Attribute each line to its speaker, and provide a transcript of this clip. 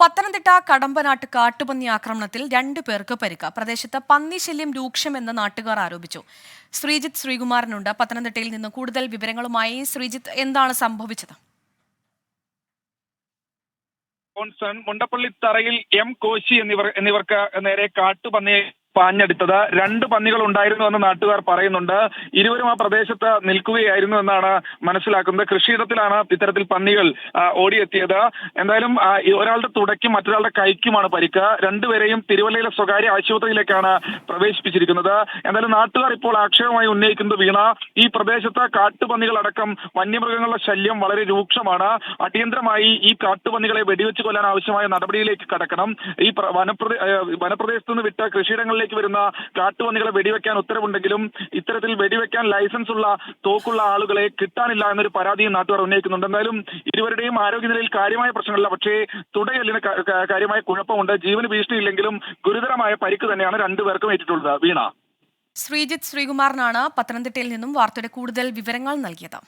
Speaker 1: പത്തനംതിട്ട കടമ്പനാട്ട് കാട്ടുപന്നി ആക്രമണത്തിൽ രണ്ടു പേർക്ക് പരിക്ക്. പ്രദേശത്ത് പന്നിശല്യം രൂക്ഷമെന്ന് നാട്ടുകാർ ആരോപിച്ചു. ശ്രീജിത്ത് ശ്രീകുമാരനുണ്ട് പത്തനംതിട്ടയിൽ നിന്ന് കൂടുതൽ വിവരങ്ങളുമായി ശ്രീജിത്ത് എന്താണ് സംഭവിച്ചത്?
Speaker 2: മുണ്ടപ്പള്ളി തറയിൽ എം കോശി എന്നിവർ എന്നിവർക്ക് നേരെ കാട്ടുപന്നിയെ പാഞ്ഞെടുത്തത്. രണ്ട് പന്നികൾ ഉണ്ടായിരുന്നു എന്ന് നാട്ടുകാർ പറയുന്നുണ്ട്. ഇരുവരും ആ പ്രദേശത്ത് നിൽക്കുകയായിരുന്നു എന്നാണ് മനസ്സിലാക്കുന്നത്. കൃഷിയിടത്തിലാണ് ഇത്തരത്തിൽ പന്നികൾ ഓടിയെത്തിയത്. എന്തായാലും ഒരാളുടെ തുടയ്ക്കും മറ്റൊരാളുടെ കൈക്കുമാണ് പരിക്ക്. രണ്ടുപേരെയും തിരുവല്ലയിലെ സ്വകാര്യ ആശുപത്രിയിലേക്കാണ് പ്രവേശിപ്പിച്ചിരിക്കുന്നത്. എന്തായാലും നാട്ടുകാർ ഇപ്പോൾ ആക്ഷേപമായി ഉന്നയിക്കുന്നത് വീണ. ഈ പ്രദേശത്ത് കാട്ടുപന്നികളടക്കം വന്യമൃഗങ്ങളുടെ ശല്യം വളരെ രൂക്ഷമാണ്. അടിയന്തരമായി ഈ കാട്ടുപന്നികളെ വെടിവെച്ച് കൊല്ലാൻ ആവശ്യമായ നടപടിയിലേക്ക് കടക്കണം. ഈ വനപ്രദേശത്ത് നിന്ന് വിട്ട കൃഷിയിടങ്ങളിലേക്ക് വരുന്ന കാട്ടുപന്നികളെ വെടിവെക്കാൻ ഉത്തരവുണ്ടെങ്കിലും ഇത്തരത്തിൽ വെടിവെക്കാൻ ലൈസൻസ് ഉള്ള തോക്കുള്ള ആളുകളെ കിട്ടാനില്ല എന്നൊരു പരാതിയും നാട്ടുകാർ ഉന്നയിക്കുന്നുണ്ട്. എന്തായാലും ഇരുവരുടെയും ആരോഗ്യനിലയിൽ കാര്യമായ പ്രശ്നങ്ങളില്ല. പക്ഷേ തുടയലിന് കാര്യമായ കുഴപ്പമുണ്ട്. ജീവന് ഭീഷണിയില്ലെങ്കിലും ഗുരുതരമായ പരിക്ക് തന്നെയാണ് രണ്ടുപേർക്കും ഏറ്റിട്ടുള്ളത്. വീണ.
Speaker 1: ശ്രീജിത്ത് ശ്രീകുമാറിനാണ് പത്തനംതിട്ടയിൽ നിന്നും വാർത്തയുടെ കൂടുതൽ വിവരങ്ങൾ നൽകിയത്.